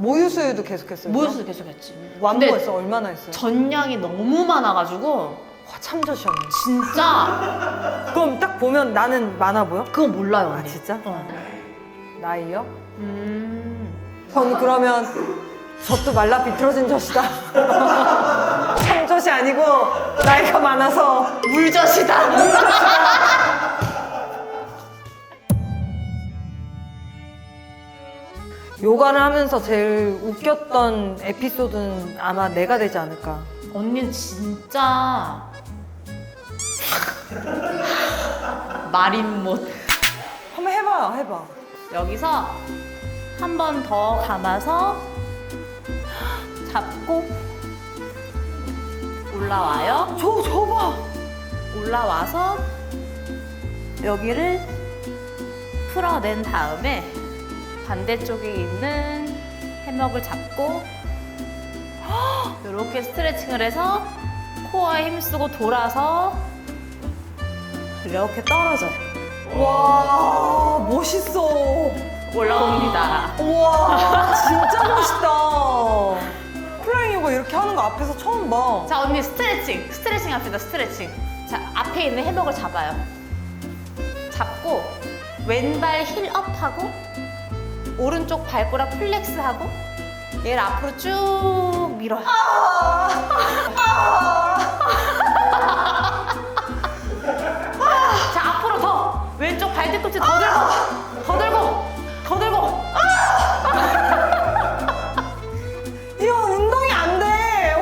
모유수유도 계속했어요. 모유수도 계속 했지. 근데 완보했어 얼마나 했어요? 전량이 너무 많아가지고 와, 참저시하네. 진짜 그럼 딱 보면 나는 많아 보여? 그거 몰라요 아 언니. 진짜? 어. 나이요? 음. 전 그러면 젖도 말라 비틀어진 젖이다. 참젖이 아니고 나이가 많아서 물젖이다. 요가를 하면서 제일 웃겼던 에피소드는 아마 내가 되지 않을까. 언니는 진짜 말인 못. 한번 해봐, 해봐. 여기서 한 번 더 감아서 잡고 올라와요. 저, 저 봐. 올라와서 여기를 풀어낸 다음에 반대쪽에 있는 해먹을 잡고 이렇게 스트레칭을 해서 코어에 힘쓰고 돌아서 이렇게 떨어져요. 와, 멋있어. 올라옵니다. 우와, 진짜 멋있다. 플라잉 요가 이렇게 하는 거 앞에서 처음 봐. 자 언니 스트레칭 스트레칭 합시다 스트레칭 자 앞에 있는 해먹을 잡아요 잡고 왼발 힐 업하고 오른쪽 발가락 플렉스하고 얘를 앞으로 쭉 밀어요 자 앞으로 더 왼쪽 발 뒤꿈치 더 들고 더 들고 더 들고 이야, 운동이 안 돼.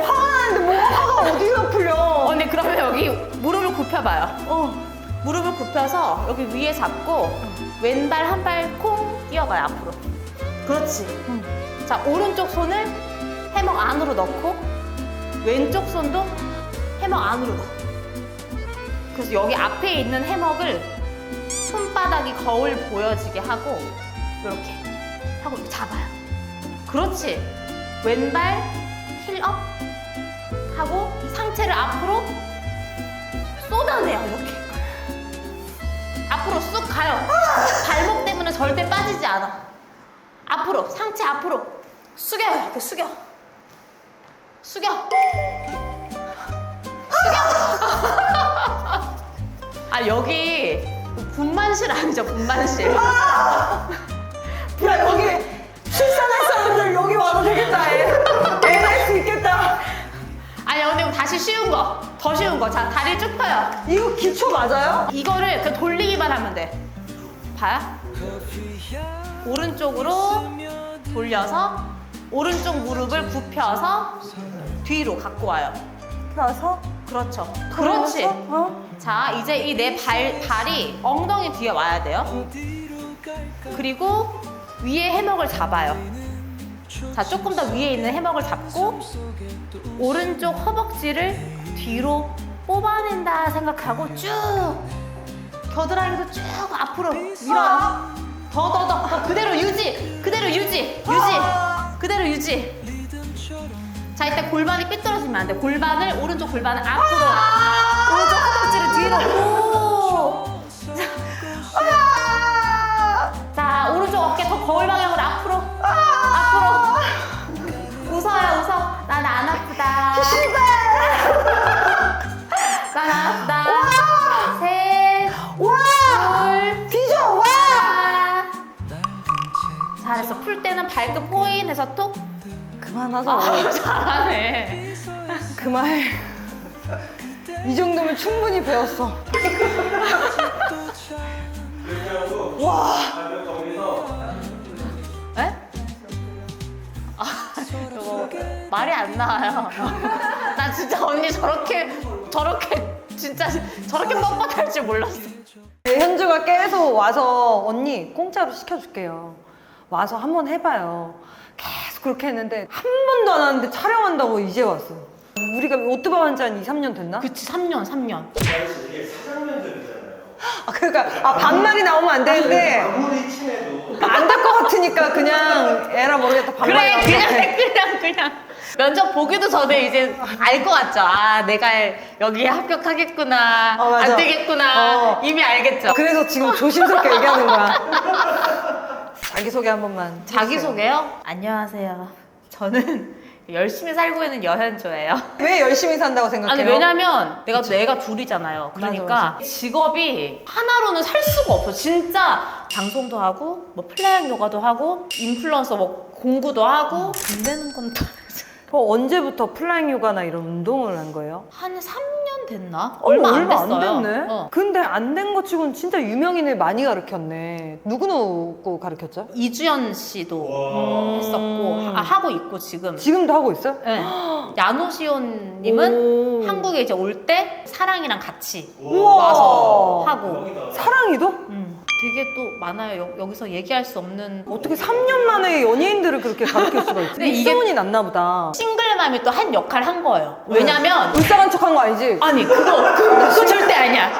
화가 나는데 뭐가 화가 어디서 풀려. 언니 그러면 여기 무릎을 굽혀봐요 어. 무릎을 굽혀서 여기 위에 잡고 왼발 한 발 콩 뛰어가요 앞으로. 그렇지. 자 오른쪽 손을 해먹 안으로 넣고 왼쪽 손도 해먹 안으로 넣어. 그래서 여기 앞에 있는 해먹을 손바닥이 거울 보여지게 하고 이렇게 하고 이렇게 잡아요. 그렇지. 왼발 힐업 하고 상체를 앞으로 쏟아내요 이렇게 앞으로 쑥 가요. 발목 때문에 절대 빠지지 않아. 앞으로 상체 앞으로. 숙여요 이렇게 숙여. 숙여. 숙여. 아 여기 분만실 아니죠 분만실. 야, 여기. 출산할 사람들 여기 와도 되겠다. 애. 다시 쉬운 거 더 쉬운 거 자 다리 쭉 펴요 이거 기초 맞아요? 이거를 그 돌리기만 하면 돼. 봐요. 오른쪽으로 돌려서 오른쪽 무릎을 굽혀서 뒤로 갖고 와요. 펴서? 그렇죠. 그렇지. 어? 자, 이제 이 내 발, 발이 엉덩이 뒤에 와야 돼요. 그리고 위에 해먹을 잡아요. 자, 조금 더 위에 있는 해먹을 잡고 오른쪽 허벅지를 뒤로 뽑아낸다 생각하고 쭉 겨드랑이도 쭉 앞으로 밀어요. 더, 더, 더, 더. 그대로 유지. 그대로 유지. 유지. 그대로 유지. 자, 이때 골반이 삐뚤어지면 안 돼. 골반을, 오른쪽 골반을 앞으로. 오른쪽 허벅지를 뒤로. 오. 자, 자, 오른쪽 어깨 더 거울 방향으로 앞으로. 앞으로. 웃어요, 웃어. 난 안 아프다. 난 안 아프다. 셋, 와! 둘, 뒤져! 와! 하나. 잘했어. 풀 때는 발끝 포인해서 톡. 그만하자. 아, 잘하네. 그만. 이 정도면 충분히 배웠어. 와, 에? 저거 말이 안 나와요. 나 진짜 언니 저렇게 저렇게 진짜 저렇게 뻣뻣할 줄 몰랐어. 네, 현주가 계속 와서 언니 공짜로 시켜줄게요. 와서 한번 해봐요. 계속 그렇게 했는데 한 번도 안 하는데 촬영한다고 이제 왔어. 우리가 오토바이 한지 한 2, 3년 됐나? 그치 3년 3년. 아, 그러니까 아, 반말이 나오면 안 되는데 아무리 친해도 안 될 것 같으니까 그냥 에라 모르겠다 반말이 그래 그냥 그냥 그냥 면접 보기도 전에 이제 알 것 같죠. 아 내가 여기 합격하겠구나 어, 맞아. 안 되겠구나 어. 이미 알겠죠. 그래서 지금 조심스럽게 얘기하는 거야. 자기소개 한 번만. 자기소개요? 안녕하세요. 저는 열심히 살고 있는 여현조예요. 왜 열심히 산다고 생각해요? 아니 왜냐면 내가 내가 둘이잖아요. 그러니까 맞아, 직업이 하나로는 살 수가 없어. 진짜 방송도 하고 뭐 플레잉 요가도 하고 인플루언서 뭐 공부도 하고 돈 되는 건 또- 어, 언제부터 플라잉 요가나 이런 운동을 한 거예요? 한 3년 됐나? 어, 얼마 안 됐어요. 됐네. 어. 근데 안 된 거 치고는 진짜 유명인을 많이 가르쳤네. 누구 누구 가르쳤죠? 이주연 씨도 음. 했었고 아, 하고 있고 지금. 지금도 하고 있어요? 네. 야노시온님은 오. 한국에 이제 올 때 사랑이랑 같이 우와. 와서 하고. 사랑이도? 음. 되게 또 많아요. 여, 기서 얘기할 수 없는 어떻게 3년 만에 연예인들을 그렇게 가르칠 수가 있지? 근데 이게- 입소문이 났나 보다. 싱글맘이 또 한 역할 한 거예요. 왜냐면 불쌍한 척한 거 아니지? 아니 그거 그, 그거 절대 아니야.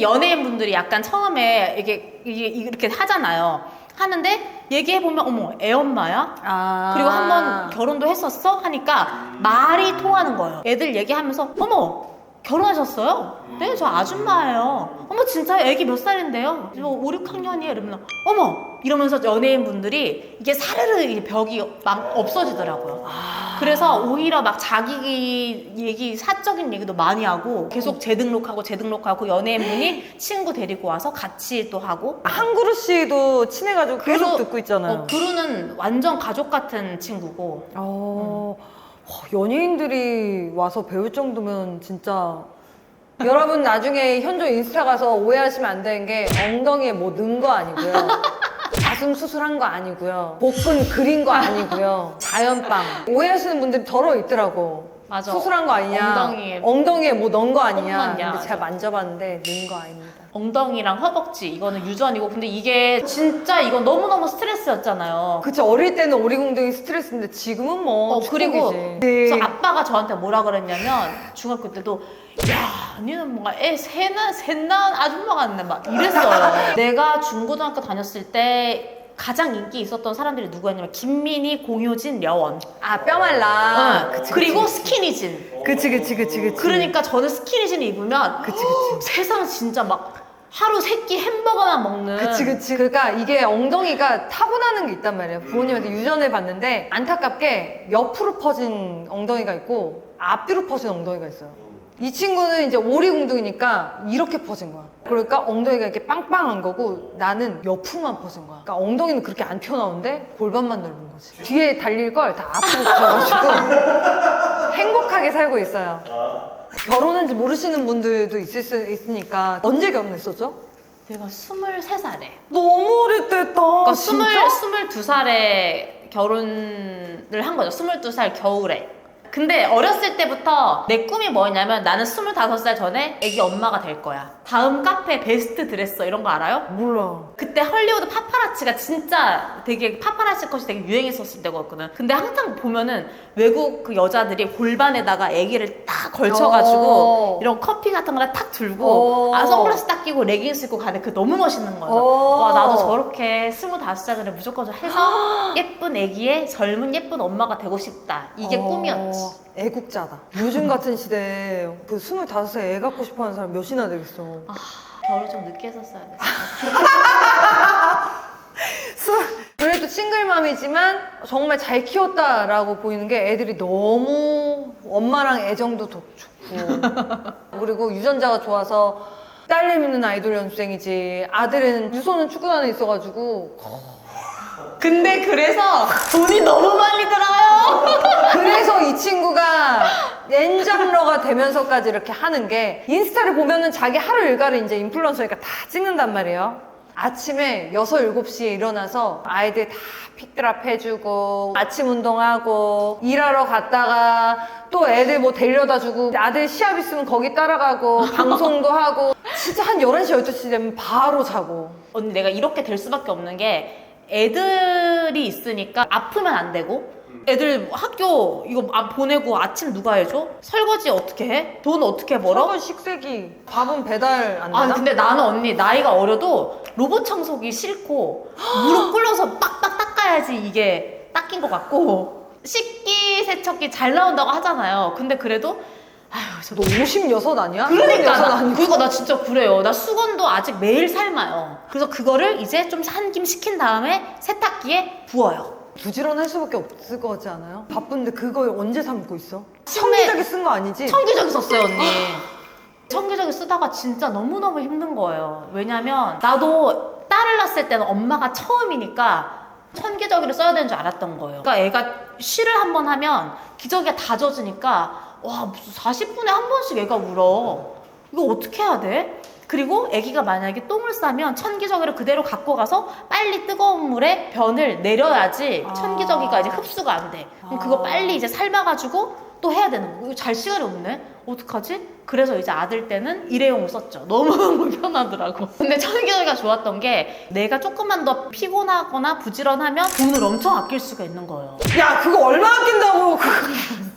연예인 분들이 약간 처음에 이게, 이게 이렇게 하잖아요. 하는데 얘기해 보면 어머 애 엄마야? 아. 그리고 한 번 결혼도 했었어? 하니까 말이 통하는 거예요. 애들 얘기하면서 어머 결혼하셨어요? 네, 저 아줌마예요. 어머 진짜 애기 몇 살인데요? 저 5, 6학년이에요. 이러면 어머 이러면서 연예인 분들이 이게 사르르 이 벽이 막 없어지더라고요. 그래서 오히려 막 자기 얘기 사적인 얘기도 많이 하고 계속 재등록하고 재등록하고 연예인 분이 친구 데리고 와서 같이 또 하고 한 그루 씨도 친해가지고 계속 그루- 듣고 있잖아요. 어, 그루는 완전 가족 같은 친구고 어, 와, 연예인들이 와서 배울 정도면 진짜 여러분 나중에 현조 인스타 가서 오해하시면 안 되는 게 엉덩이에 뭐 넣은 거 아니고요. 가슴 수술한 거 아니고요. 복근 그린 거 아니고요. 자연빵. 오해하시는 분들이 더러 있더라고. 맞아. 수술한 거 아니냐. 엉덩이에 엉덩이에 뭐 넣은 거 아니냐. 똥 근데 제가. 만져봤는데 넣은 거 아닙니다. 엉덩이랑 허벅지 이거는 유전이고 근데 이게 진짜 이건 너무너무 스트레스였잖아요. 그치 어릴 때는 오리궁둥이 스트레스인데 지금은 뭐 어, 그리고 축복이지. 그래서 네. 아빠가 저한테 뭐라 그랬냐면 중학교 때도 야, 니는 뭔가 애 셋나 셋나 아줌마 같네 막 이랬어요. 내가 중고등학교 다녔을 때 가장 인기 있었던 사람들이 누구였냐면 김민희, 공효진, 려원. 아 뼈말라. 응. 그치, 그리고 그치, 스키니진. 그치 그치 그치 그치. 그러니까 저는 스키니진을 입으면 그치 그치. 세상 진짜 막 하루 세 끼 햄버거만 먹는. 그치 그치 그러니까 이게 엉덩이가 타고나는 게 있단 말이에요 부모님한테 유전을 봤는데 안타깝게 옆으로 퍼진 엉덩이가 있고 앞뒤로 퍼진 엉덩이가 있어요 이 친구는 이제 오리궁둥이니까 이렇게 퍼진 거야 그러니까 엉덩이가 이렇게 빵빵한 거고 나는 옆으로만 퍼진 거야 그러니까 엉덩이는 그렇게 안 튀어나오는데 골반만 넓은 거지 뒤에 달릴 걸 다 앞으로 붙여가지고 행복하게 살고 있어요 결혼한지 모르시는 분들도 있을 수 있으니까 언제 결혼했었죠? 내가 23살에. 너무 오래됐다. 그러니까 진짜? 20, 22살에 결혼을 한 거죠. 22살 겨울에. 근데 어렸을 때부터 내 꿈이 뭐였냐면 나는 25살 전에 애기 엄마가 될 거야. 다음 카페 베스트 드레서 이런 거 알아요? 몰라. 그때 헐리우드 파파라치가 진짜 되게 파파라치 컷이 되게 유행했었을 때거든. 근데 항상 보면은 외국 그 여자들이 골반에다가 아기를 딱 걸쳐가지고 어. 이런 커피 같은 거를 탁 들고 어. 아 선글라스 딱 끼고 레깅스 입고 가는 그 너무 멋있는 거죠. 어. 와 나도 저렇게 스물다섯 살 전에 무조건 좀 해서 예쁜 아기의 젊은 예쁜 엄마가 되고 싶다. 이게 어, 꿈이었지. 애국자다. 요즘 같은 시대에 그 25세 애 갖고 싶어 하는 사람 몇이나 되겠어. 아 결혼 좀 늦게 했었어야 돼. 스- 그래도 싱글맘이지만 정말 잘 키웠다라고 보이는 게 애들이 너무 엄마랑 애정도 더 좋고 그리고 유전자가 좋아서 딸내미는 아이돌 연습생이지 아들은 유소는 축구단에 있어가지고 근데 그래서 돈이 너무 많이 들어요. 그래서 이 친구가 엔잡러가 되면서까지 이렇게 하는 게 인스타를 보면은 자기 하루 일과를 이제 인플루언서니까 다 찍는단 말이에요. 아침에 6, 7시에 일어나서 아이들 다 픽드랍 해주고 아침 운동하고 일하러 갔다가 또 애들 뭐 데려다 주고 아들 시합 있으면 거기 따라가고 방송도 하고 진짜 한 11시, 12시 되면 바로 자고 언니 내가 이렇게 될 수밖에 없는 게 애들이 있으니까 아프면 안 되고 애들 학교 이거 아- 보내고 아침 누가 해줘? 설거지 어떻게 해? 돈 어떻게 벌어? 먹은 식세기 밥은 배달 안 되나? 아니 근데 나는 언니 나이가 어려도 로봇 청소기 싫고 무릎 꿇어서 빡빡 닦아야지 이게 닦인 것 같고 식기 세척기 잘 나온다고 하잖아요 근데 그래도 아휴, 너56 아니야? 그러니까 56 나, 아니고. 그거 나 진짜 그래요. 나 수건도 아직 매일 삶아요. 그래서 그거를 이제 좀한김 식힌 다음에 세탁기에 부어요. 부지런할 수밖에 없을 것 같지 않아요? 바쁜데 그걸 언제 삶고 있어? 처음에- 청기자기 쓴 거 아니지? 청기저귀 썼어요 언니. 청기저귀 쓰다가 진짜 너무너무 힘든 거예요. 왜냐면 나도 딸을 낳았을 때는 엄마가 처음이니까 청기저귀를 써야 되는 줄 알았던 거예요. 그러니까 애가 쉬를 한번 하면 기저귀가 다 젖으니까 와 무슨 40분에 한 번씩 애가 울어. 이거 어떻게 해야 돼? 그리고 아기가 만약에 똥을 싸면 천기저귀를 그대로 갖고 가서 빨리 뜨거운 물에 변을 내려야지 아. 천기저귀가 이제 흡수가 안 돼. 그럼 그거 아. 빨리 이제 삶아가지고 또 해야 되는 거. 이거 잘 시간이 없네. 어떡하지? 그래서 이제 아들 때는 일회용을 썼죠. 너무 편하더라고. 근데 천기저귀가 좋았던 게 내가 조금만 더 피곤하거나 부지런하면 돈을 엄청 아낄 수가 있는 거예요. 야 그거 얼마 아낀다고 그거.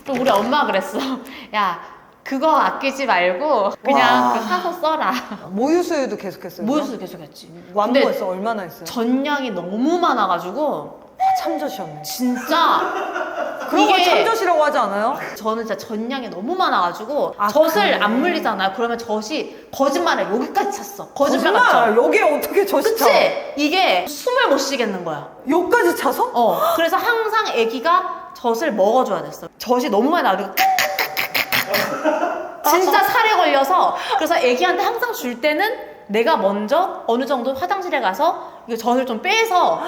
또 우리 엄마가 그랬어. 야, 그거 아끼지 말고 그냥 와. 그 사서 써라. 모유수유도 계속했어요? 모유수 계속 했지. 근데 완보했어? 얼마나 했어요? 전량이 너무 많아가지고 참젓이었네 진짜 그런 걸 이게- 참젓이라고 하지 않아요? 저는 진짜 전량이 너무 많아가지고 아, 젖을 그래. 안 물리잖아요. 그러면 젖이 거짓말해 여기까지 찼어. 거짓말 같죠? 여기에 어떻게 젖이 차? 그치? 이게 숨을 못 쉬겠는 거야. 여기까지 차서? 어. 그래서 항상 아기가 젖을 먹어줘야 됐어. 젖이 너무 많이 나오니까 진짜 살에 걸려서 그래서 아기한테 항상 줄 때는 내가 먼저 어느 정도 화장실에 가서 이거 젖을 좀 빼서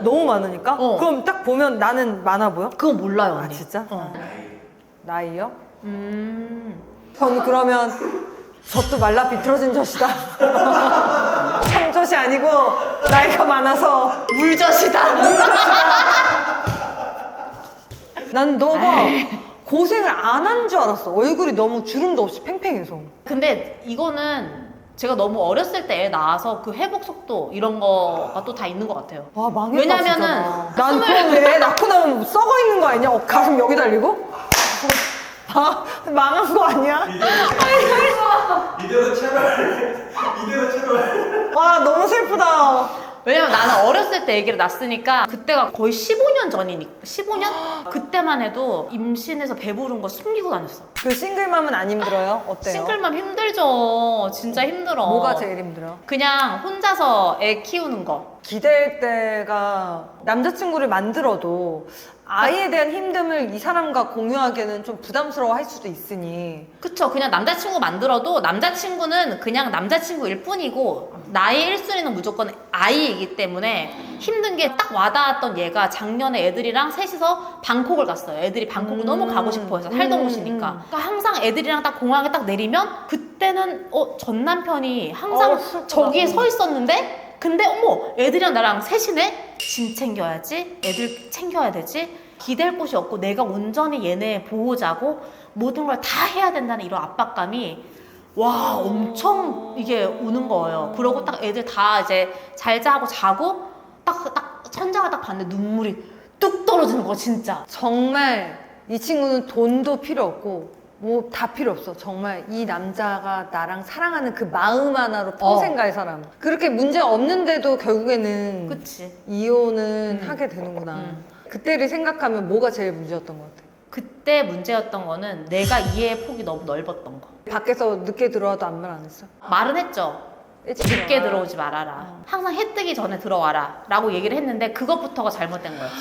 너무 많으니까? 어. 그럼 딱 보면 나는 많아 보여? 그거 몰라요 아 언니. 진짜? 어. 나이요? 음. 형 그러면 젖도 말라 비틀어진 젖이다 참젖이 아니고 나이가 많아서 물젖이다. 난 너가 고생을 안 한 줄 알았어 얼굴이 너무 주름도 없이 팽팽해서 근데 이거는 제가 너무 어렸을 때 애 낳아서 그 회복 속도 이런 거가 또 다 있는 것 같아요. 와 망했다 왜냐면은 진짜. 난 그럼 왜 낳고 나면 썩어 있는 거 아니냐? 어, 가슴 여기 달리고? 아, 망한 거 아니야? 이대로 채널 이대로 채널 와 너무 슬프다 왜냐면 나는 어렸을 때 아기를 낳았으니까 그때가 거의 15년 전이니까 15년? 그때만 해도 임신해서 배부른 거 숨기고 다녔어. 그 싱글맘은 안 힘들어요? 어때요? 싱글맘 힘들죠. 진짜 힘들어. 뭐가 제일 힘들어? 그냥 혼자서 애 키우는 거. 기댈 때가 남자친구를 만들어도 아이에 대한 힘듦을 이 사람과 공유하기에는 좀 부담스러워 할 수도 있으니 그쵸. 그냥 남자친구 만들어도 남자친구는 그냥 남자친구일 뿐이고 나의 1순위는 무조건 아이이기 때문에 힘든 게 딱 와닿았던 얘가 작년에 애들이랑 셋이서 방콕을 갔어요. 애들이 방콕을 음. 너무 가고 싶어 해서 살던 음, 곳이니까. 음. 그러니까 항상 애들이랑 딱 공항에 딱 내리면 그때는 어, 전 남편이 항상 어, 슬프다. 저기에 서 있었는데 근데 어머 애들이랑 나랑 셋이네? 짐 챙겨야지? 애들 챙겨야 되지? 기댈 곳이 없고 내가 온전히 얘네 보호자고 모든 걸 다 해야 된다는 이런 압박감이 와 엄청 이게 오는 거예요. 그러고 딱 애들 다 이제 잘 자고 자고 딱, 딱 천장을 딱 봤는데 눈물이 뚝 떨어지는 거 진짜. 정말 이 친구는 돈도 필요 없고 뭐 다 필요 없어 정말 이 남자가 나랑 사랑하는 그 마음 하나로 평생 갈 사람 그렇게 문제 없는데도 결국에는 그치 이혼은 음. 하게 되는구나 음. 그때를 생각하면 뭐가 제일 문제였던 것 같아 그때 문제였던 거는 내가 이해의 폭이 너무 넓었던 거 밖에서 늦게 들어와도 아무 말 안 했어 말은 했죠 일찍 늦게 들어와. 들어오지 말아라. 어. 항상 해 뜨기 전에 들어와라. 라고 얘기를 했는데 그것부터가 잘못된 거였어.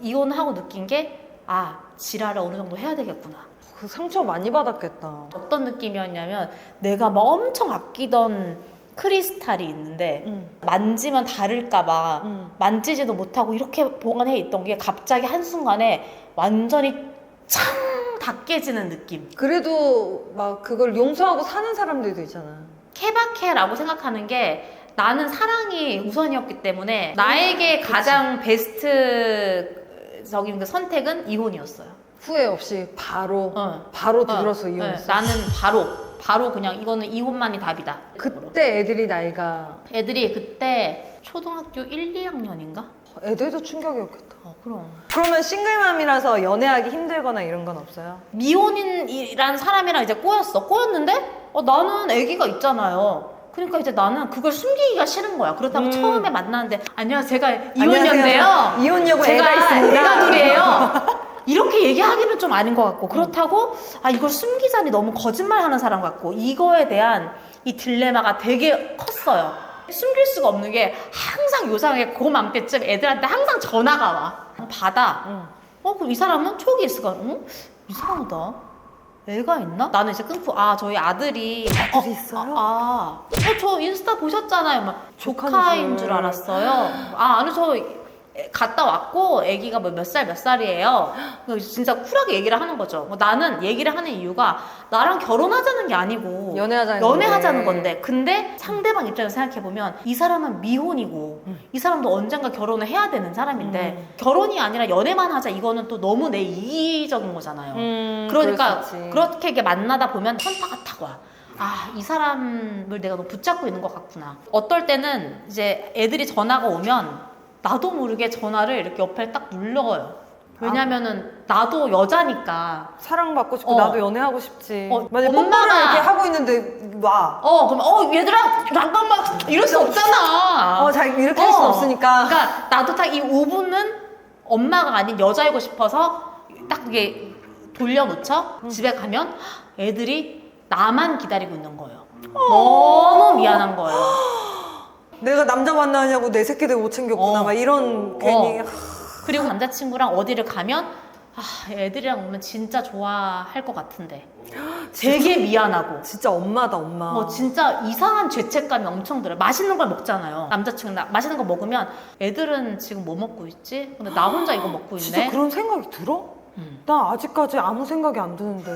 이혼하고 느낀 게, 아, 지랄을 어느 정도 해야 되겠구나. 그 상처 많이 받았겠다 어떤 느낌이었냐면 내가 막 엄청 아끼던 크리스탈이 있는데 응. 만지면 다를까봐 응. 만지지도 못하고 이렇게 보관해 있던 게 갑자기 한순간에 완전히 창다 깨지는 느낌. 그래도 막 그걸 용서하고 사는 사람들도 있잖아 케바케라고 생각하는 게 나는 사랑이 우선이었기 때문에 나에게 가장 베스트 적인 그 선택은 이혼이었어요. 후회 없이 바로 어. 바로 어, 들어서 네, 이혼했어 나는 바로 바로 그냥 이거는 이혼만이 답이다. 그때 애들이 나이가 애들이 그때 초등학교 1, 2학년인가? 애들도 충격이었겠다 어, 그럼. 그러면 싱글맘이라서 연애하기 힘들거나 이런 건 없어요? 미혼인이란 사람이랑 이제 꼬였어. 꼬였는데 어, 나는 아기가 있잖아요. 그러니까 이제 나는 그걸 숨기기가 싫은 거야. 그렇다고 음. 처음에 만났는데 안녕하세요. 제가 이혼녀인데요. 안녕하세요. 이혼녀고 제가 애가 있습니다. 애가 둘이에요. 이렇게 얘기하기는 좀 아닌 것 같고 그렇다고 아 이걸 숨기자니 너무 거짓말하는 사람 같고 이거에 대한 이 딜레마가 되게 컸어요. 숨길 수가 없는 게 항상 요상하게 고맘 때쯤 애들한테 항상 전화가 와. 받아. 응. 어 그럼 이 사람은 촉이 있을까? 어? 이상하다. 애가 있나? 나는 이제 끊고 아 저희 아들이 아들이 있어요? 아, 어, 저 인스타 보셨잖아요. 막 조카인 조카인 줄. 줄 알았어요. 아, 아니 저 애- 갔다 왔고 아기가 뭐 몇 살 몇 살이에요. 진짜 쿨하게 얘기를 하는 거죠. 뭐 나는 얘기를 하는 이유가 나랑 결혼하자는 게 아니고 연애하자는 연애하자는 건데. 건데. 근데 상대방 입장에서 생각해 보면 이 사람은 미혼이고 음. 이 사람도 언젠가 결혼을 해야 되는 사람인데 음. 결혼이 아니라 연애만 하자 이거는 또 너무 내 이기적인 거잖아요. 음, 그러니까. 그렇게 만나다 보면 현타가 탁 와. 아, 이 사람을 내가 너무 붙잡고 있는 것 같구나. 어떨 때는 이제 애들이 전화가 오면 나도 모르게 전화를 이렇게 옆에 딱 눌러요. 왜냐면은 나도 여자니까. 사랑받고 싶고 어. 나도 연애하고 싶지. 어, 만약 엄마가- 뽀뽀를 이렇게 하고 있는데 와. 어, 그럼 어, 얘들아, 잠깐만. 이럴 수 없잖아. 어, 자 이렇게 할순 어. 없으니까. 그러니까 나도 딱 이 5분은 엄마가 아닌 여자이고 싶어서 딱 이게 돌려놓죠. 집에 가면 애들이 나만 기다리고 있는 거예요. 너무 미안한 거예요. 내가 남자 만나냐고 내 새끼들 못 챙겼구나. 어. 막 이런 괜히. 어. 그리고 남자친구랑 어디를 가면 아, 애들이랑 오면 진짜 좋아할 것 같은데 되게 미안하고 진짜 엄마다 엄마. 뭐 진짜 이상한 죄책감이 엄청 들어요. 맛있는 걸 먹잖아요. 남자친구 나 맛있는 거 먹으면 애들은 지금 뭐 먹고 있지? 근데 나 혼자 이거 먹고 진짜 있네. 그런 생각이 들어? 음. 나 아직까지 아무 생각이 안 드는데.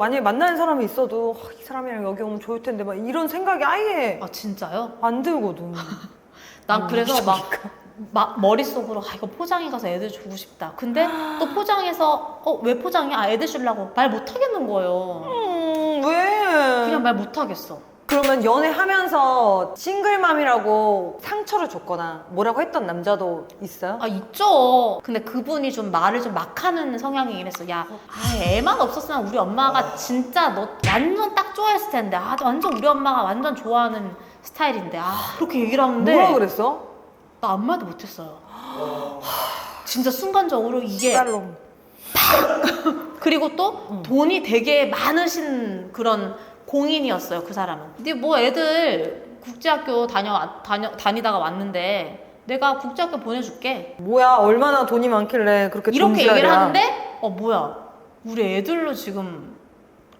만약에 만나는 사람이 있어도 아, 이 사람이랑 여기 오면 좋을 텐데 막 이런 생각이 아예 아 진짜요? 안 들거든. 난 음, 그래서 막, 그러니까. 막 머릿속으로 아 이거 포장해 가서 애들 주고 싶다. 근데 또 포장해서 어 왜 포장해? 아 애들 주려고 말 못 하겠는 거예요. 음, 왜? 그냥 말 못 하겠어. 그러면 연애하면서 싱글맘이라고 상처를 줬거나 뭐라고 했던 남자도 있어요? 아 있죠. 근데 그분이 좀 말을 좀 막 하는 성향이긴 했어. 야, 아, 애만 없었으면 우리 엄마가 진짜 너 완전 딱 좋아했을 텐데. 아, 완전 우리 엄마가 완전 좋아하는 스타일인데. 아, 그렇게 얘기를 하는데 뭐라 그랬어? 나 아무 말도 못했어요. 진짜 순간적으로 이게 딸롱. 그리고 또 돈이 되게 많으신 그런 공인이었어요 그 사람은. 근데 뭐 애들 국제학교 다녀 다녀 다니다가 왔는데 내가 국제학교 보내줄게. 뭐야 얼마나 돈이 많길래 그렇게 이렇게. 얘기를 하는데 어 뭐야 우리 애들로 지금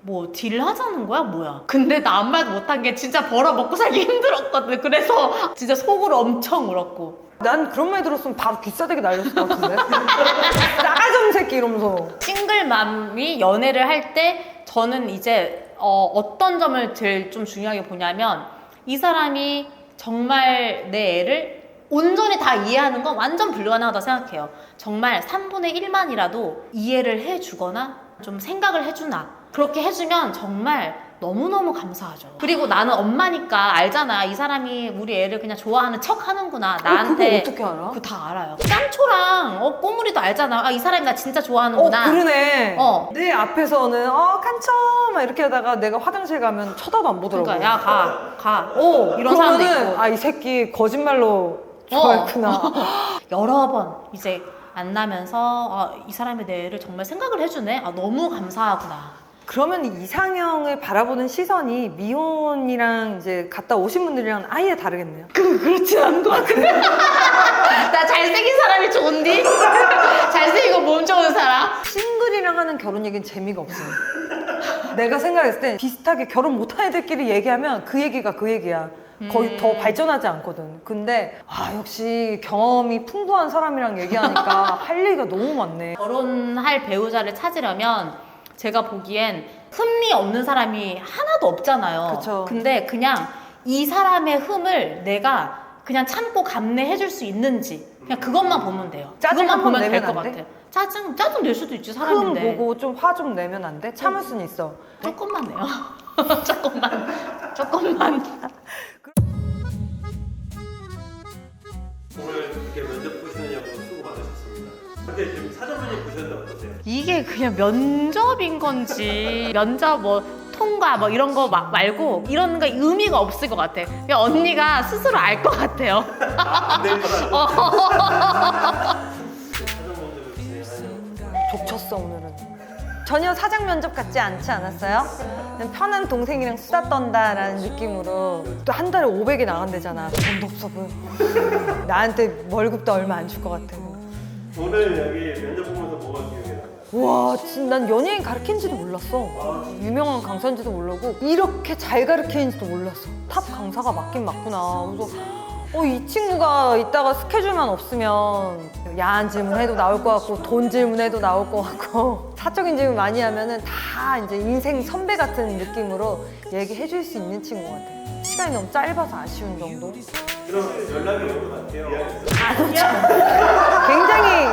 뭐 딜하자는 거야 뭐야 근데 나 아무 말도 못한 게 진짜 벌어 먹고 살기 힘들었거든 그래서 진짜 속으로 엄청 울었고 난 그런 말 들었으면 바로 귀싸대기 날렸을 것 같은데. 싸가좀 새끼 이러면서. 싱글맘이 연애를 할 때 저는 이제 어, 어떤 점을 제일 좀 중요하게 보냐면 이 사람이 정말 내 애를 온전히 다 이해하는 건 완전 불가능하다고 생각해요. 정말 3분의 1만이라도 이해를 해주거나 좀 생각을 해주나 그렇게 해주면 정말 너무너무 감사하죠. 그리고 나는 엄마니까 알잖아. 이 사람이 우리 애를 그냥 좋아하는 척 하는구나. 그거 나한테. 어떻게 알아? 그거 다 알아요. 깐초랑 어, 꼬물이도 알잖아. 아, 이 사람이 나 진짜 어 좋아하는구나. 그러네. 어. 내 앞에서는 어 칸쳐 막 이렇게 하다가 내가 화장실 가면 쳐다도 안 보더라고. 그러니까 야 가, 가. 어 이런 사람도 그러면은 있고. 아이 새끼 거짓말로 좋아했구나. 여러 번 이제 만나면서 아, 이 사람이 내 애를 정말 생각을 해주네. 아 너무 감사하구나. 그러면 이상형을 바라보는 시선이 미혼이랑 이제 갔다 오신 분들이랑 아예 다르겠네요. 그 그렇진 않은 것 같아. 나 잘생긴 사람이 좋은디? 잘생기고 몸 좋은 사람? 싱글이랑 하는 결혼 얘기는 재미가 없어요. 내가 생각했을 때 비슷하게 결혼 못한 애들끼리 얘기하면 그 얘기가 그 얘기야. 거의 음. 더 발전하지 않거든. 근데 아 역시 경험이 풍부한 사람이랑 얘기하니까 할 얘기가 너무 많네. 결혼할 배우자를 찾으려면 제가 보기엔 흠이 없는 사람이 하나도 없잖아요. 그쵸. 근데 그냥 이 사람의 흠을 내가 그냥 참고 감내해 줄 수 있는지 그냥 그것만 보면 돼요. 짜증 그것만 한번 보면 될 내면 것안 돼? 같아요. 짜증 짜증 낼 수도 있지 흠 사람인데. 보고 좀 화 좀 내면 안 돼? 참을 수는 있어. 조금만 내요. 조금만. 조금만. 오늘 이렇게 사전면접 보셨는데 어떠세요? 이게 그냥 면접인 건지 면접 뭐 통과 뭐 이런 거 마- 말고 이런 거 의미가 없을 것 같아. 그냥 언니가 스스로 알 것 같아요. 아, 네. 어. 사전 족쳤어 오늘은. 전혀 사장 면접 같지 않지 않았어요? 그냥 편한 동생이랑 수다 떤다라는 느낌으로 또 한 달에 500이 나간대잖아. 돈도 없어 보여. 나한테 월급도 얼마 안 줄 것 같아. 오늘 여기 면접 보면서 뭐가 기억에 나요? 와, 진짜 난 연예인 가르치는지도 몰랐어. 유명한 강사인지도 모르고 이렇게 잘 가르치는지도 몰랐어. 탑 강사가 맞긴 맞구나. 그래서 어, 이 친구가 이따가 스케줄만 없으면 야한 질문해도 나올 것 같고 돈 질문해도 나올 것 같고 사적인 질문 많이 하면은 다 이제 인생 선배 같은 느낌으로 얘기해 줄 수 있는 친구 같아. 시간이 너무 짧아서 아쉬운 정도. 그럼 연락이 올 것 같아요. 굉장히